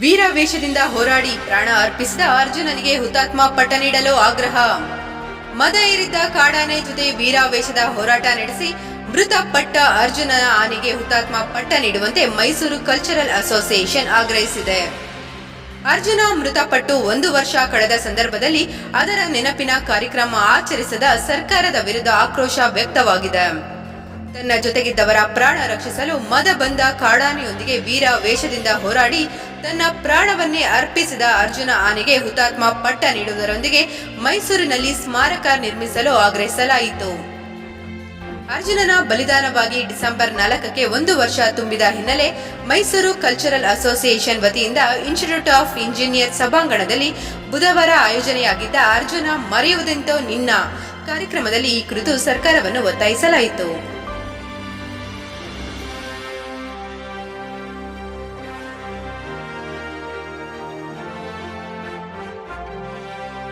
ವೀರ ವೇಷದಿಂದ ಹೋರಾಡಿ ಪ್ರಾಣ ಅರ್ಪಿಸಿದ ಅರ್ಜುನನಿಗೆ ಹುತಾತ್ಮ ಪಟ್ಟ ನೀಡಲು ಆಗ್ರಹ. ಮದ ಏರಿದ್ದ ಕಾಡಾನೆ ಜೊತೆ ವೀರಾವೇಶದ ಹೋರಾಟ ನಡೆಸಿ ಮೃತಪಟ್ಟ ಅರ್ಜುನನ ಆನೆಗೆ ಹುತಾತ್ಮ ಪಟ್ಟ ನೀಡುವಂತೆ ಮೈಸೂರು ಕಲ್ಚರಲ್ ಅಸೋಸಿಯೇಷನ್ ಆಗ್ರಹಿಸಿದೆ. ಅರ್ಜುನ ಮೃತಪಟ್ಟು ಒಂದು ವರ್ಷ ಕಳೆದ ಸಂದರ್ಭದಲ್ಲಿ ಅದರ ನೆನಪಿನ ಕಾರ್ಯಕ್ರಮ ಆಚರಿಸದ ಸರ್ಕಾರದ ವಿರುದ್ಧ ಆಕ್ರೋಶ ವ್ಯಕ್ತವಾಗಿದೆ. ತನ್ನ ಜೊತೆಗಿದ್ದವರ ಪ್ರಾಣ ರಕ್ಷಿಸಲು ಮದ ಬಂದ ಕಾಡಾನೆಯೊಂದಿಗೆ ವೀರ ವೇಷದಿಂದ ಹೋರಾಡಿ ತನ್ನ ಪ್ರಾಣವನ್ನೇ ಅರ್ಪಿಸಿದ ಅರ್ಜುನ ಆನೆಗೆ ಹುತಾತ್ಮ ಪಟ್ಟ ನೀಡುವುದರೊಂದಿಗೆ ಮೈಸೂರಿನಲ್ಲಿ ಸ್ಮಾರಕ ನಿರ್ಮಿಸಲು ಆಗ್ರಹಿಸಲಾಯಿತು. ಅರ್ಜುನನ ಬಲಿದಾನವಾಗಿ ಡಿಸೆಂಬರ್ ನಾಲ್ಕಕ್ಕೆ ಒಂದು ವರ್ಷ ತುಂಬಿದ ಹಿನ್ನೆಲೆ ಮೈಸೂರು ಕಲ್ಚರಲ್ ಅಸೋಸಿಯೇಷನ್ ವತಿಯಿಂದ ಇನ್ಸ್ಟಿಟ್ಯೂಟ್ ಆಫ್ ಇಂಜಿನಿಯರ್ ಸಭಾಂಗಣದಲ್ಲಿ ಬುಧವಾರ ಆಯೋಜನೆಯಾಗಿದ್ದ ಅರ್ಜುನ ಮರೆಯುವುದೆಂತೋ ನಿನ್ನ ಕಾರ್ಯಕ್ರಮದಲ್ಲಿ ಈ ಕುರಿತು ಸರ್ಕಾರವನ್ನು ಒತ್ತಾಯಿಸಲಾಯಿತು.